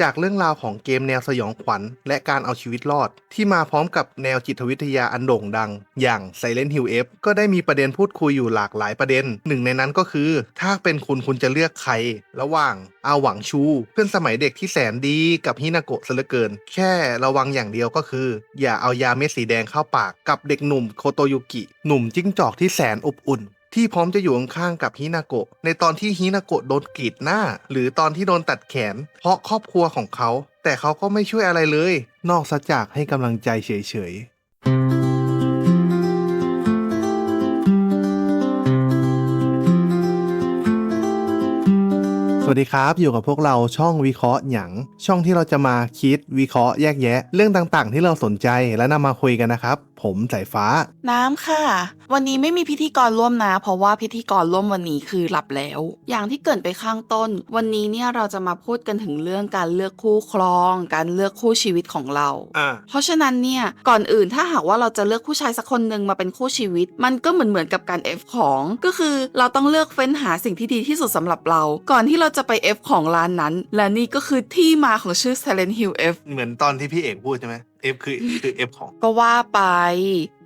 จากเรื่องราวของเกมแนวสยองขวัญ และการเอาชีวิตรอด ที่มาพร้อมกับแนวจิตวิทยาอันโด่งดัง อย่าง Silent Hill F ก็ได้มีประเด็นพูดคุยอยู่หลากหลายประเด็น หนึ่งในนั้นก็คือ ถ้าเป็นคุณคุณจะเลือกใคร ระหว่างอาหวังชู เพื่อนสมัยเด็กที่แสนดีกับฮินาโกะซะเหลือเกิน แค่ระวังอย่างเดียวก็คือ อย่าเอายาเม็ดสีแดงเข้าปากกับเด็กหนุ่มโคโตยุกิหนุ่มจิ้งจอกที่แสนอบอุ่น ที่พร้อมจะอยู่ข้างๆกับฮินาโกะในตอนที่ฮินาโกะโดนกรีดหน้า หรือตอนที่โดนตัดแขน เพราะครอบครัวของเขา แต่เขาก็ไม่ช่วยอะไรเลย นอกจากให้กำลังใจเฉยๆสวัสดีครับ อยู่กับพวกเราช่องวิเคราะห์หยัง ช่องที่เราจะมาคิดวิเคราะห์แยกแยะ เรื่องต่างๆ ที่เราสนใจและนำมาคุยกันนะครับ ผมสายฟ้า น้ำค่ะ วันนี้ไม่มีพิธีกรร่วมนะ เพราะว่าพิธีกรร่วมวันนี้คือหลับแล้ว อย่างที่เกรินไปข้างต้น วันนี้เนี่ยเราจะมาพูดกันถึงเรื่องการเลือกคู่ครอง การเลือกคู่ชีวิตของเรา อ่า เพราะฉะนั้นเนี่ยก่อนอื่นถ้าหากว่าเราจะเลือกผู้ชายสักคนหนึ่งมาเป็นคู่ชีวิต มันก็เหมือนเหมือนกับการ F ของ ก็คือเราต้องเลือกเฟ้นหาสิ่งที่ดีที่สุดสำหรับเรา ก่อนที่เราจะไป F ของร้านนั้น และนี่ก็คือที่มาของชื่อ Silent Hill F เหมือนตอนที่พี่เอกพูดใช่ไหม F คือคือ F ของ ก็ว่าไป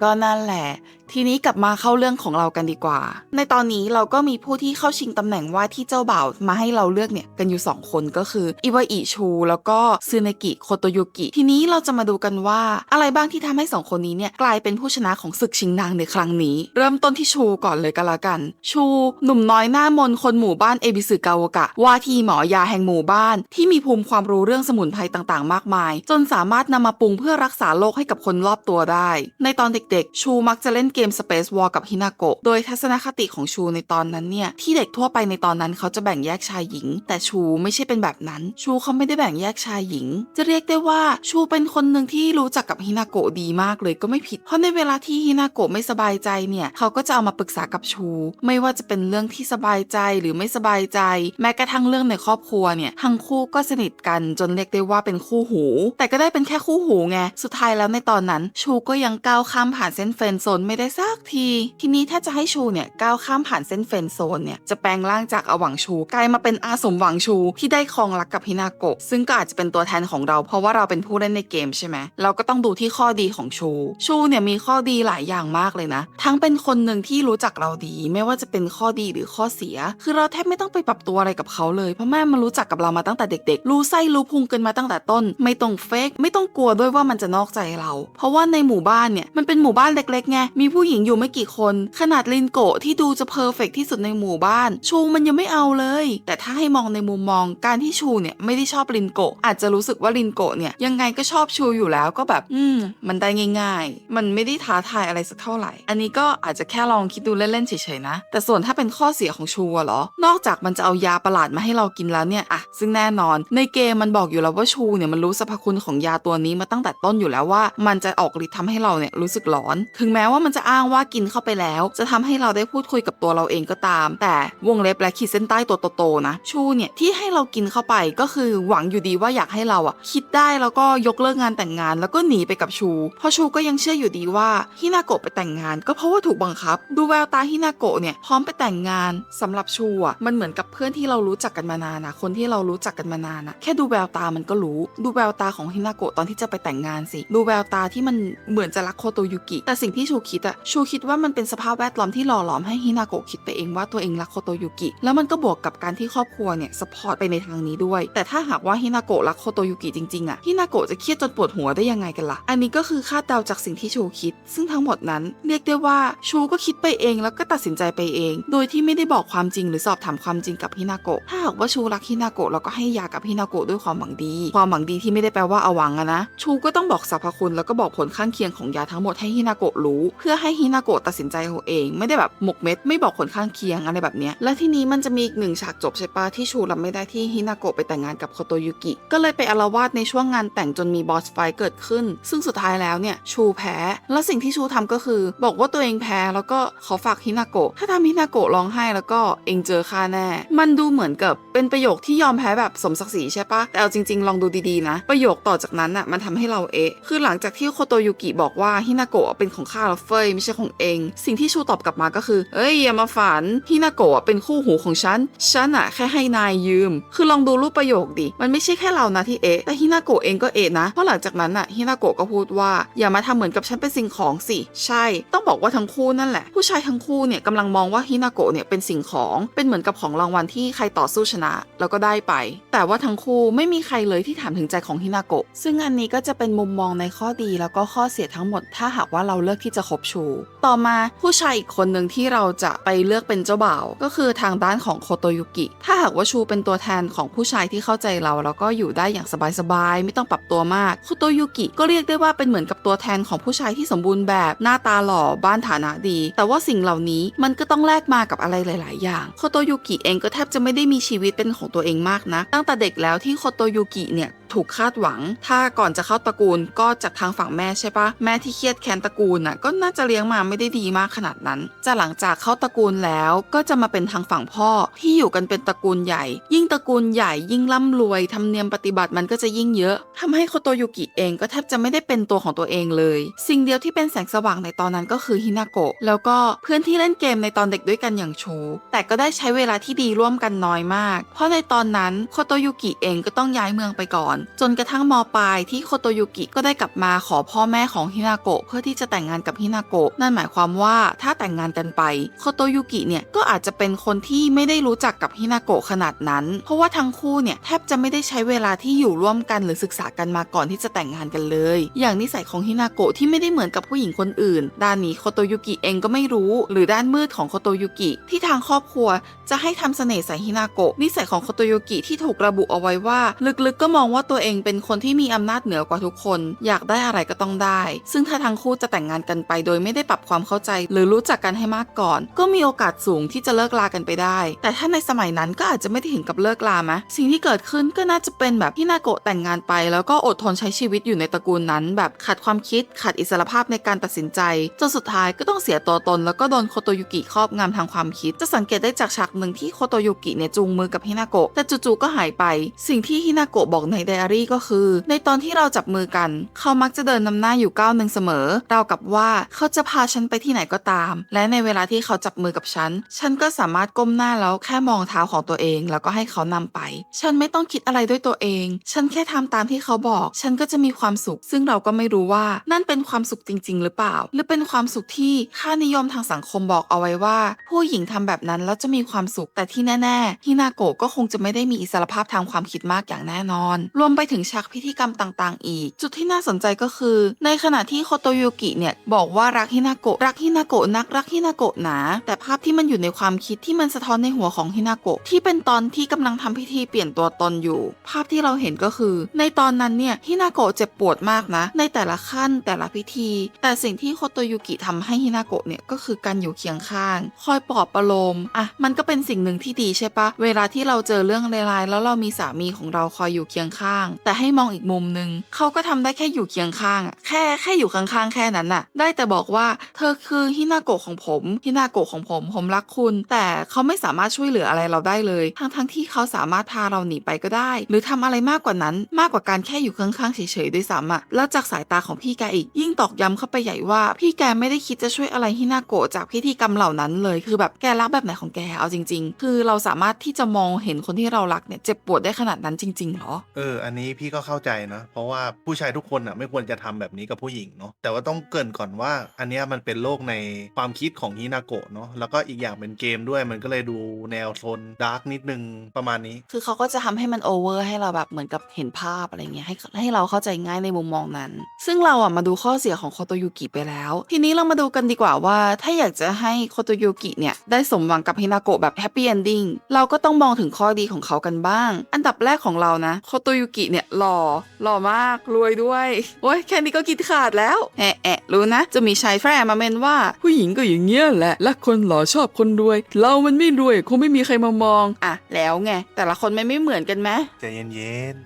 ก็นั่นแหละทีนี้กลับมาเข้าเรื่องของเรากันดีกว่า ในตอนนี้เราก็มีผู้ที่เข้าชิงตำแหน่งว่าที่เจ้าบ่าวมาให้เราเลือกเนี่ยกันอยู่ 2 คนก็คืออิวาอิชู แล้วก็ซึเนกิโคโตยุกิ ทีนี้เราจะมาดูกันว่าอะไรบ้างที่ทำให้สองคนนี้เนี่ยกลายเป็นผู้ชนะของศึกชิงนางในครั้งนี้ เริ่มต้นที่ชูก่อนเลยก็แล้วกัน ชูหนุ่มน้อยหน้ามนคนหมู่บ้านเอบิสึกาวกะ ว่าที่หมอยาแห่งหมู่บ้าน ที่มีภูมิความรู้เรื่องสมุนไพรต่างๆ มากมาย จนสามารถนำมาปรุงเพื่อรักษาโรคให้กับคนรอบตัวได้ ในตอนเด็กๆ ชูมักจะเล่นเกม Space War กับฮินาโกะโดยทัศนคติของชูในตอนนั้นเนี่ย ที่เด็กทั่วไปในตอนนั้นเขาจะแบ่งแยกชายหญิง แต่ชูไม่ใช่เป็นแบบนั้น ชูเขาไม่ได้แบ่งแยกชายหญิง จะเรียกได้ว่าชูเป็นคนหนึ่งที่รู้จักกับฮินาโกะดีมากเลยก็ไม่ผิด เพราะในเวลาที่ฮินาโกะไม่สบายใจเนี่ยเขาก็จะเอามาปรึกษากับชู ไม่ว่าจะเป็นเรื่องที่สบายใจหรือไม่สบายใจ แม้กระทั่งเรื่องในครอบครัวเนี่ยทั้งคู่ก็สนิทกันจนเรียกได้ว่าเป็นคู่หู แต่ก็ได้เป็นแค่คู่หูไงสุดท้ายแล้วในตอนนั้น ชูก็ยังก้าวข้ามผ่านเส้นเฟรนด์โซนไม่ได้สักที ทีนี้ถ้าจะให้ชูเนี่ยก้าวข้ามผ่านเส้นเฟนโซนเนี่ยจะแปลงร่างจากอวังชูกลายมาเป็นอาสมหวังชูที่ได้ครองรักกับฮินาโกะซึ่งก็อาจจะเป็นตัวแทนของเราเพราะว่าเราเป็นผู้เล่นในเกมใช่ไหมเราก็ต้องดูที่ข้อดีของชู ชูเนี่ยมีข้อดีหลายอย่างมากเลยนะ ทั้งเป็นคนหนึ่งที่รู้จักเราดี ไม่ว่าจะเป็นข้อดีหรือข้อเสีย คือเราแทบไม่ต้องไปปรับตัวอะไรกับเขาเลยเพราะแม่มันรู้จักกับเรามาตั้งแต่เด็กๆ รู้ไส้รู้พุงกันมาตั้งแต่ต้น ไม่ต้องเฟกไม่ต้องกลัวด้วยว่ามันจะนอกใจเรา เพราะว่าในหมู่บ้านเนี่ยมันเป็นหมู่บ้านเล็กๆไงมีผู้หญิงอยู่ไม่กี่คน ขนาดลินโกะที่ดูจะเพอร์เฟกที่สุดในหมู่บ้าน ชูมันยังไม่เอาเลย แต่ถ้าให้มองในมุมมองการที่ชูเนี่ยไม่ได้ชอบลินโกะอาจจะรู้สึกว่าลินโกะเนี่ยยังไงก็ชอบชูอยู่แล้วก็แบบ อืม มันได้ง่าย ๆ มันไม่ได้ท้าทายอะไรสักเท่าไหร่ อันนี้ก็อาจจะแค่ลองคิดดูเล่นๆเฉยๆนะ แต่ส่วนถ้าเป็นข้อเสียของชูอะเหรอ นอกจากมันจะเอายาประหลาดมาให้เรากินแล้วเนี่ยอะซึ่งแน่นอน ในเกมมันบอกอยู่แล้วว่าชูเนี่ยมันรู้สรรพคุณของยาตัวนี้มาตั้งแต่ต้นอยู่แล้วว่า มันจะออกฤทธิ์ทำให้เราเนี่ยรู้สึกหลอน ถึงแม้ว่ามันจะอ้างว่ากินเข้าไปแล้ว จะทำให้เราได้พูดคุยกับตัวเราเองก็ตาม แต่วงเล็บและขีดเส้นใต้ตัวโตๆนะชูเนี่ยที่ให้เรากินเข้าไปก็คือหวังอยู่ดีว่าอยากให้เราอะคิดได้แล้วก็ยกเลิกงานแต่งงาน แล้วก็หนีไปกับชู เพราะชูก็ยังเชื่ออยู่ดีว่าฮินาโกะไปแต่งงาน ก็เพราะว่าถูกบังคับ ดูแววตาฮินาโกะเนี่ยพร้อมไปแต่งงานสำหรับชูอะมันเหมือนกับเพื่อนที่เรารู้จักกันมานานนะคนที่เรารู้จักกันมานานนะแค่ดูแววตามันก็รู้ ดูแววตาของฮินาโกะตอนที่จะไปแต่งงานสิ ดูแววตาที่มันเหมือนจะรักโคโตยุกิ แต่สิ่งที่ชูคิดอะชูคิดว่ามันเป็นสภาพแวดล้อมที่หล่อหลอมให้ฮินาโกะคิดไปเองว่าตัวเองรักโคโตยุกิ แล้วมันก็บวกกับการที่ครอบครัวเนี่ยสปอร์ตไปในทางนี้ด้วย แต่ถ้าหากว่าฮินาโกะรักโคโตยุกิจริงๆอะฮินาโกะจะเครียดจนปวดหัวได้ยังไงกันล่ะ อันนี้ก็คือคาดเดาจากสิ่งที่ชูคิด ซึ่งทั้งหมดนั้นเรียกได้ว่าชูก็คิดไปเองแล้วก็ตัดสินใจไปเอง โดยที่ไม่ได้บอกความจริงหรือสอบถามความจริงกับฮินาโกะ ถ้าหากว่าชูรักฮินาโกะเราก็ให้ยากับฮินาโกะด้วยความหวังดี ความหวังดีที่ไม่ได้แปลว่าเอาหวังอะนะ ชูก็ต้องบอกสรรพคุณแล้วก็บอกผลข้างเคียงของยาทั้งหมดให้ฮินาโกะรู้ เพื่อใให้ฮินาโกะตัดสินใจเอาเอง ไม่ได้แบบหมกเม็ดไม่บอกผลข้างเคียงอะไรแบบเนี้ยและทีนี้มันจะมีอีกหนึ่งฉากจบใช่ปะที่ชูรับไม่ได้ที่ฮินาโกะไปแต่งงานกับโคโตยุกิ ก็เลยไปอาละวาดในช่วงงานแต่งจนมีบอสไฟเกิดขึ้น ซึ่งสุดท้ายแล้วเนี่ยชูแพ้ แล้วสิ่งที่ชูทำก็คือ บอกว่าตัวเองแพ้แล้วก็ขอฝากฮินาโกะถ้าทำฮินาโกะร้องไห้แล้วก็เองเจอค่าแน่ มันดูเหมือนกับเป็นประโยคที่ยอมแพ้แบบสมศักดิ์ศรีใช่ปะแต่เอาจริง ๆ ลองดูดีๆนะ ประโยคต่อจากนั้นอะมันทำให้เราเอะคือหลังจากที่โคโตยุกิบอกว่าฮินาโกะเป็นของข้าแล้วเฟยไม่ใช่ของเอง สิ่งที่ชูตอบกลับมาก็คือ เอ้ยอย่ามาฝันฮินาโกะเป็นคู่หูของฉัน ฉันอะแค่ให้นายยืม คือลองดูรูปประโยคดิ มันไม่ใช่แค่เรานะที่เอะแต่ฮินาโกะเองก็เอะนะ เพราะหลังจากนั้นอะฮินาโกะก็พูดว่า อย่ามาทำเหมือนกับฉันเป็นสิ่งของสิ ใช่ ต้องบอกว่าทั้งคู่นั่นแหละ ผู้ชายทั้งคู่เนี่ยกำลังมองว่าฮินาโกะเนี่ยเป็นสิ่งของ เป็นเหมือนกับของรางวัลที่ใครต่อสู้ชนะ แล้วก็ได้ไป แต่ว่าทั้งคู่ไม่มีใครเลยที่ถามถึงใจของฮินาโกะ ซึ่งอันนี้ก็จะเป็นมุมมองในข้อดีแล้วก็ข้อเสียทั้งหมด ถ้าหากว่าเราเลือกที่จะคบชูต่อมาผู้ชายอีกคนหนึ่งที่เราจะไปเลือกเป็นเจ้าบ่าวก็คือทางด้านของโคโตยุกิ ถ้าหากว่าชูเป็นตัวแทนของผู้ชายที่เข้าใจเราแล้วก็อยู่ได้อย่างสบายๆไม่ต้องปรับตัวมากโคโตยุกิก็เรียกได้ว่าเป็นเหมือนกับตัวแทนของผู้ชายที่สมบูรณ์แบบหน้าตาหล่อบ้านฐานะดี แต่ว่าสิ่งเหล่านี้มันก็ต้องแลกมากับอะไรหลาย ๆ อย่างโคโตยุกิเองก็แทบจะไม่ได้มีชีวิตเป็นของตัวเองมากนะ ตั้งแต่เด็กแล้วที่โคโตยุกิเนี่ย ถูกคาดหวัง ถ้าก่อนจะเข้าตระกูลก็จากทางฝั่งแม่ใช่ปะแม่ที่เครียดแค้นตระกูลน่ะก็น่าจะเลี้ยงมาไม่ได้ดีมากขนาดนั้น จะหลังจากเข้าตระกูลแล้วก็จะมาเป็นทางฝั่งพ่อที่อยู่กันเป็นตระกูลใหญ่ ยิ่งตระกูลใหญ่ยิ่งร่ำรวยทำเนียมปฏิบัติมันก็จะยิ่งเยอะทำให้โคโตยุกิเองก็แทบจะไม่ได้เป็นตัวของตัวเองเลย สิ่งเดียวที่เป็นแสงสว่างในตอนนั้นก็คือฮินาโกะแล้วก็เพื่อนที่เล่นเกมในตอนเด็กด้วยกันอย่างโชแต่ก็ได้ใช้เวลาที่ดีร่วมกันน้อยมาก เพราะในตอนนั้นโคโตยุกิเองก็ต้องย้ายเมืองไปก่อนจนกระทั่งมปลายที่โคโตยุกิก็ได้กลับมาขอพ่อแม่ของฮินาโกะเพื่อที่จะแต่งงานกับฮินาโกะนั่นหมายความว่าถ้าแต่งงานกันไปโคโตยุกิเนี่ยก็อาจจะเป็นคนที่ไม่ได้รู้จักกับฮินาโกะขนาดนั้น เพราะว่าทั้งคู่เนี่ยแทบจะไม่ได้ใช้เวลาที่อยู่ร่วมกันหรือศึกษากันมาก่อนที่จะแต่งงานกันเลย อย่างนิสัยของฮินาโกะที่ไม่ได้เหมือนกับผู้หญิงคนอื่น ด้านนี้โคโตยุกิเองก็ไม่รู้ หรือด้านมืดของโคโตยุกิที่ทางครอบครัว จะให้ทำเสน่ห์ใส่ฮินาโกะนิสัยของโคโตโยกิที่ถูกระบุเอาไว้ว่า ลึกๆก็มองว่าตัวเองเป็นคนที่มีอำนาจเหนือกว่าทุกคน อยากได้อะไรก็ต้องได้ ซึ่งถ้าทั้งคู่จะแต่งงานกันไป โดยไม่ได้ปรับความเข้าใจ หรือรู้จักกันให้มากก่อน ก็มีโอกาสสูงที่จะเลิกลากันไปได้ แต่ถ้าในสมัยนั้นก็อาจจะไม่ได้ถึงกับเลิกลามะสิ่งที่เกิดขึ้นก็น่าจะเป็นแบบฮินาโกะแต่งงานไป แล้วก็อดทนใช้ชีวิตอยู่ในตระกูลนั้น แบบขาดความคิดขาดอิสรภาพในการตัดสินใจจนสุดท้ายก็ต้องเสียตัวตน แล้วก็โดนโคโตยุกิครอบงำทางความคิด จะสังเกตได้จากฉากหนึ่งที่โคโตยุกิเนี่ยจูงมือกับฮินาโกะแต่จู่ๆก็หายไป สิ่งที่ฮินาโกะบอกในไดอารี่ก็คือ ในตอนที่เราจับมือกัน เขามักจะเดินนำหน้าอยู่ก้าวหนึ่งเสมอ เรากับว่าเขาจะพาฉันไปที่ไหนก็ตาม และในเวลาที่เขาจับมือกับฉัน ฉันก็สามารถก้มหน้าแล้วแค่มองเท้าของตัวเอง แล้วก็ให้เขานำไป ฉันไม่ต้องคิดอะไรด้วยตัวเอง ฉันแค่ทำตามที่เขาบอก ฉันก็จะมีความสุข ซึ่งเราก็ไม่รู้ว่านั่นเป็นความสุขจริง ๆ หรือเปล่า หรือเป็นความสุขที่ค่านิยมทางสังคมบอกเอาไว้ว่า ผู้หญิงทำแบบนั้นแล้วจะมีความสุขแต่ที่แน่ๆฮินาโกะก็คงจะไม่ได้มีอิสรภาพทางความคิดมากอย่างแน่นอนรวมไปถึงฉากพิธีกรรมต่างๆ อีก จุดที่น่าสนใจก็คือ ในขณะที่โคโตโยกิเนี่ยบอกว่ารักฮินาโกะรักฮินาโกะนักรักฮินาโกะหนาแต่ภาพที่มันอยู่ในความคิดที่มันสะท้อนในหัวของฮินาโกะที่เป็นตอนที่กำลังทำพิธีเปลี่ยนตัวตนอยู่ ภาพที่เราเห็นก็คือ ในตอนนั้นเนี่ยฮินาโกะเจ็บปวดมากนะ ในแต่ละขั้นแต่ละพิธี แต่สิ่งที่โคโตยุกิทำให้ฮินาโกะเนี่ยก็คือการอยู่เคียงข้าง คอยปลอบประโลมอะมันก็เป็นสิ่งหนึ่งที่ดีใช่ปะเวลาที่เราเจอเรื่องร้ายๆแล้วเรามีสามีของเราคอยอยู่เคียงข้างแต่ให้มองอีกมุมหนึ่งเขาก็ทำได้แค่อยู่เคียงข้างแค่แค่อยู่ข้างๆแค่นั้นน่ะ ได้แต่บอกว่าเธอคือฮินาโกะของผมฮินาโกะของผมผมรักคุณ แต่เขาไม่สามารถช่วยเหลืออะไรเราได้เลย ทั้งทั้งๆที่เขาสามารถพาเราหนีไปก็ได้ หรือทำอะไรมากกว่านั้น มากกว่าการแค่อยู่ข้างๆเฉยๆด้วยซ้ำอะแล้วจากสายตาของพี่แกอีก ยิ่งตอกย้ำเข้าไปใหญ่ว่า พี่แกไม่ได้คิดจะช่วยอะไรฮินาโกะจากพิธีกรรมเหล่านั้นเลย คือแบบแกรักแบบไหนของแกเอาจริง ๆ คือเราสามารถที่จะมองเห็นคนที่เรารักเนี่ยเจ็บปวดได้ขนาดนั้นจริงๆหรอ เอออันนี้พี่ก็เข้าใจนะ เพราะว่าผู้ชายทุกคนอะไม่ควรจะทำแบบนี้กับผู้หญิงเนาะแต่ว่าต้องเกรินก่อนว่า อันนี้มันเป็นโลกในความคิดของฮินาโกะเนาะแล้วก็อีกอย่างเป็นเกมด้วยมันก็เลยดูแนวโซนดาร์กนิดนึงประมาณนี้ คือเขาก็จะทำให้มันโอเวอร์ให้เราแบบเหมือนกับเห็นภาพอะไรเงี้ยให้ให้เราเข้าใจง่ายในมุมมองนั้น ซึ่งเราอะมาดูข้อเสียของโคโตยุกิไปแล้ว ทีนี้เรามาดูกันดีกว่าว่า ถ้าอยากจะให้โคโตยุกิเนี่ยได้สมหวังกับฮินาโกะแบบแฮปปี้เอนดิ้งเราก็ต้องมองถึงข้อดีของเขากันบ้าง อันดับแรกของเรานะโคโตยุกิเนี่ยหล่อหล่อมากรวยด้วยโอ้ยแค่นี้ก็กินขาดแล้วแอะแอะรู้นะ จะมีชายแฝงมาเมนว่า ผู้หญิงก็อย่างเงี้ยแหละรักคนหล่อชอบคนรวย เรามันไม่รวยคงไม่มีใครมามอง อะ แล้วไงแต่ละคนไม่ไม่เหมือนกันไหมใจเย็น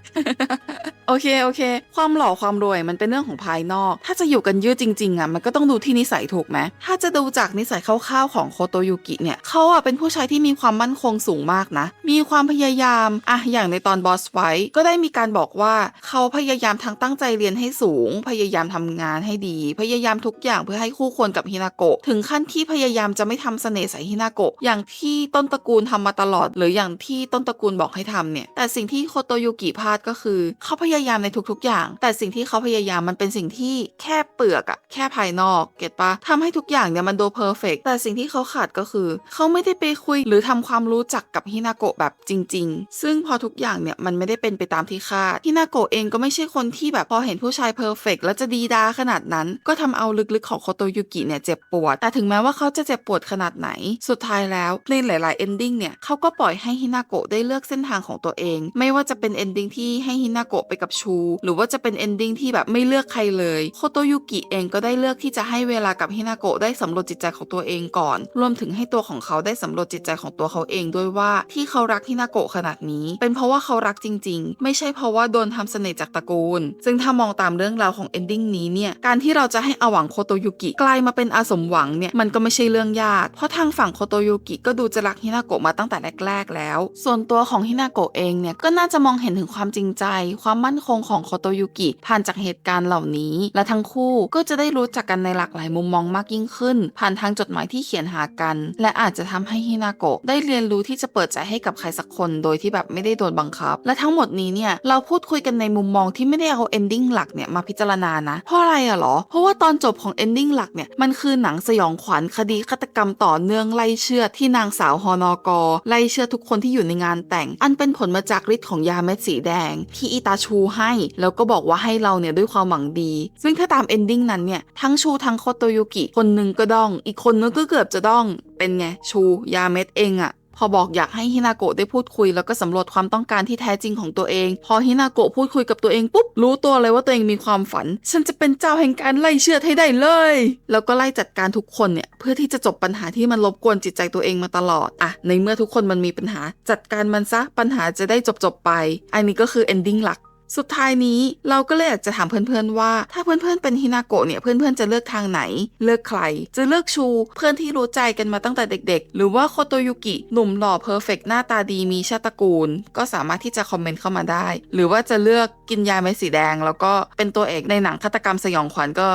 โอเคโอเค ความหล่อความรวยมันเป็นเรื่องของภายนอก ถ้าจะอยู่กันยืดจริงๆอะมันก็ต้องดูที่นิสัยถูกไหมถ้าจะดูจากนิสัยคร่าวๆของโคโตยุกิเนี่ยเขาอะเป็นผู้ชายที่มีความมั่นคงสูงมากนะ มีความพยายามอะอย่างในตอนบอสไฟก็ได้มีการบอกว่าเขาพยายามทั้งตั้งใจเรียนให้สูง พยายามทำงานให้ดี พยายามทุกอย่างเพื่อให้คู่ควรกับฮินาโกะถึงขั้นที่พยายามจะไม่ทำเสน่ห์ใส่ฮินาโกะอย่างที่ต้นตระกูลทำมาตลอด หรืออย่างที่ต้นตระกูลบอกให้ทำเนี่ยแต่สิ่งที่โคโตยุกิพลาดก็คือเขาพยายายามในทุกๆ อย่าง แต่สิ่งที่เขาพยายามมันเป็นสิ่งที่แค่เปลือกอะแค่ภายนอก เก็ตปะทำให้ทุกอย่างเนี่ยมันดูเพอร์เฟกแต่สิ่งที่เขาขาดก็คือ เขาไม่ได้ไปคุยหรือทำความรู้จักกับฮินาโกะแบบจริง ๆ ซึ่งพอทุกอย่างเนี่ยมันไม่ได้เป็นไปตามที่คาดฮินาโกะเองก็ไม่ใช่คนที่แบบพอเห็นผู้ชายเพอร์เฟกแล้วจะดีดาขนาดนั้น ก็ทำเอาลึกๆของโคโตยุกิเนี่ยเจ็บปวด แต่ถึงแม้ว่าเขาจะเจ็บปวดขนาดไหน สุดท้ายแล้วในหลายๆ ending เนี่ยเขาก็ปล่อยให้ฮินาโกะได้เลือกเส้นทางของตัวเอง ไม่ว่าจะเป็น ending ที่ให้ฮินาโกะไปกับชู หรือว่าจะเป็น ending ที่แบบไม่เลือกใครเลยโคโตยุกิเองก็ได้เลือกที่จะให้เวลากับฮินาโกะได้สำรวจจิตใจของตัวเองก่อน รวมถึงให้ตัวของเขาได้สำรวจจิตใจของตัวเขาเองด้วยว่าที่เขารักฮินาโกะขนาดนี้ เป็นเพราะว่าเขารักจริง ๆ ไม่ใช่เพราะว่าโดนทำเสน่ห์จากตระกูล ซึ่งถ้ามองตามเรื่องราวของ ending นี้เนี่ย การที่เราจะให้อวังโคโตยุกิกลายมาเป็นอาสมหวังเนี่ย มันก็ไม่ใช่เรื่องยาก เพราะทางฝั่งโคโตยุกิก็ดูจะรักฮินาโกะมาตั้งแต่แรก ๆ แล้ว ส่วนตัวของฮินาโกะเองเนี่ย ก็น่าจะมองเห็นถึงความจริงใจ ความมั่นคงของโคโตยุกิผ่านจากเหตุการณ์เหล่านี้ และทั้งคู่ก็จะได้รู้จักกันในหลากหลายมุมมองมากยิ่งขึ้น ผ่านทางจดหมายที่เขียนหากัน และอาจจะทำให้ฮินาโกะได้เรียนรู้ที่จะเปิดใจให้กับใครสักคนโดยที่แบบไม่ได้โดนบังคับ และทั้งหมดนี้เนี่ยเราพูดคุยกันในมุมมองที่ไม่ได้เอา ending หลักเนี่ยมาพิจารณานะเพราะอะไรอะหรอ เพราะว่าตอนจบของ ending หลักเนี่ยมันคือหนังสยองขวัญคดีฆาตกรรมต่อเนื่องไล่เชื่อที่นางสาวฮอนอกอไล่เชื่อทุกคนที่อยู่ในงานแต่ง อันเป็นผลมาจากฤทธิ์ของยาเม็ดสีแดงที่อิตาชูให้ แล้วก็บอกว่าให้เราเนี่ยด้วยความหวังดี ซึ่งถ้าตาม ending นั้นเนี่ยทั้งชูทั้งโคโตยุกิ คนหนึ่งก็ด้อง อีกคนนึงก็เกือบจะด้อง เป็นไงชูยาเม็ดเองอะพอบอกอยากให้ฮินาโกะได้พูดคุย แล้วก็สำรวจความต้องการที่แท้จริงของตัวเอง พอฮินาโกะพูดคุยกับตัวเองปุ๊บรู้ตัวเลยว่าตัวเองมีความฝัน ฉันจะเป็นเจ้าแห่งการไล่เชือดให้ได้เลย แล้วก็ไล่จัดการทุกคนเนี่ยเพื่อที่จะจบปัญหาที่มันรบกวนจิตใจตัวเองมาตลอดอะในเมื่อทุกคนมันมีปัญหา จัดการมันซะปัญหาจะได้จบจบไป อันนี้ก็คือ ending หลัก สุดท้ายนี้เราก็เลยอยากจะถามเพื่อนๆว่า ถ้าเพื่อนๆเป็นฮินาโกะเนี่ยเพื่อนๆจะเลือกทางไหน เลือกใคร จะเลือกชูเพื่อนที่รู้ใจกันมาตั้งแต่เด็ก ๆ หรือว่าโคโตยุกิหนุ่มหล่อเพอร์เฟกหน้าตาดีมีชาติตระกูล ก็สามารถที่จะคอมเมนต์เข้ามาได้ หรือว่าจะเลือกกินยาเม็ดสีแดง แล้วก็เป็นตัวเอกในหนังฆาตกรรมสยองขวัญก็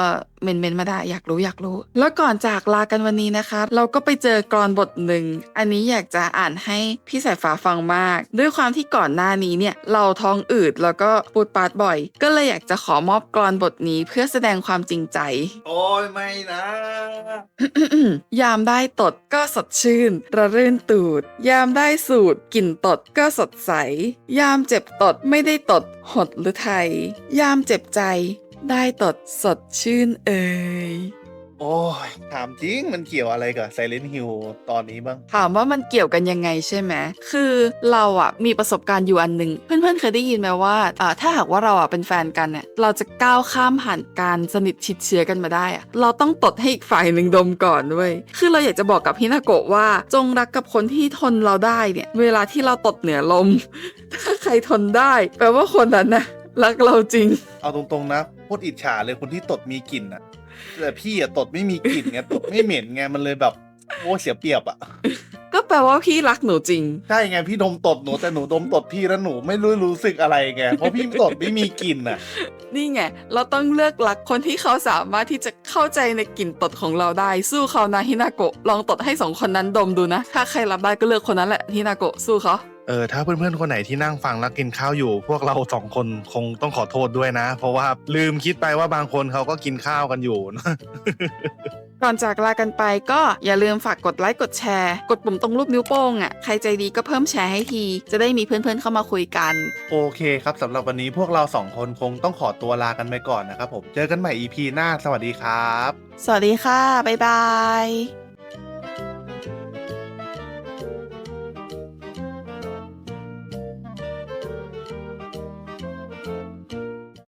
เมนเมนมาได้อยากรู้อยากรู้ แล้วก่อนจากลากันวันนี้นะคะ เราก็ไปเจอกรอนบทหนึ่ง อันนี้อยากจะอ่านให้พี่สายฟ้าฟังมาก ด้วยความที่ก่อนหน้านี้เนี่ยเราท้องอืดแล้วก็ปูดปาดบ่อย ก็เลยอยากจะขอมอบกรอนบทนี้เพื่อแสดงความจริงใจ โอ้ยไม่นะ ยามได้ตดก็สดชื่น ระรื่นตูด ยามได้สูดกลิ่นตดก็สดใส ยามเจ็บตดไม่ได้ตด หดหรือไทย ยามเจ็บใจ ได้ตดสดชื่นเอ่ย โอ้ยถามจริงมันเกี่ยวอะไรกับ Silent Hill ตอนนี้บ้าง ถามว่ามันเกี่ยวกันยังไงใช่ไหม คือเราอะมีประสบการณ์อยู่อันหนึ่งเพื่อนๆเคยได้ยินไหมว่าอ่าถ้าหากว่าเราอะเป็นแฟนกันเนี่ยเราจะก้าวข้ามผ่านการสนิทชิดเชื้อกันมาได้อะเราต้องตดให้อีกฝ่ายหนึ่งดมก่อนด้วยคือเราอยากจะบอกกับฮินาโกะว่า จงรักกับคนที่ทนเราได้เนี่ย เวลาที่เราตดเหนือลม ถ้าใครทนได้ แปลว่าคนนั้นนะรักเราจริง เอาตรงๆนะโคตรอิจฉาเลยคนที่ตดมีกลิ่นอะ แต่พี่อะตดไม่มีกลิ่นไงตดไม่เหม็นไงมันเลยแบบโอ้เสียเปรียบอะก็แปลว่าพี่รักหนูจริง ใช่ไงพี่ดมตดหนูแต่หนูดมตดพี่แล้วหนูไม่รู้รู้สึกอะไรไงเพราะพี่ตดไม่มีกลิ่นอะนี่ไงเราต้องเลือกรักคนที่เขาสามารถที่จะเข้าใจในกลิ่นตดของเราได้สู้เขานะฮินาโกะลองตดให้สองคนนั้นดมดูนะ ถ้าใครรับได้ก็เลือกคนนั้นแหละฮินาโกะสู้เขา เออถ้าเพื่อนๆคนไหนที่นั่งฟังแล้วกินข้าวอยู่ พวกเราสองคนคงต้องขอโทษด้วยนะ เพราะว่าลืมคิดไปว่าบางคนเขาก็กินข้าวกันอยู่ก่อนจากลากันไปก็อย่าลืมฝากกดไลค์กดแชร์ กดปุ่มตรงรูปนิ้วโป้งอะใครใจดีก็เพิ่มแชร์ให้ที จะได้มีเพื่อนๆเข้ามาคุยกัน โอเคครับสำหรับวันนี้พวกเราสองคนคงต้องขอตัวลากันไปก่อนนะครับผมเจอกันใหม่ EP หน้าสวัสดีครับ สวัสดีค่ะบ๊ายบาย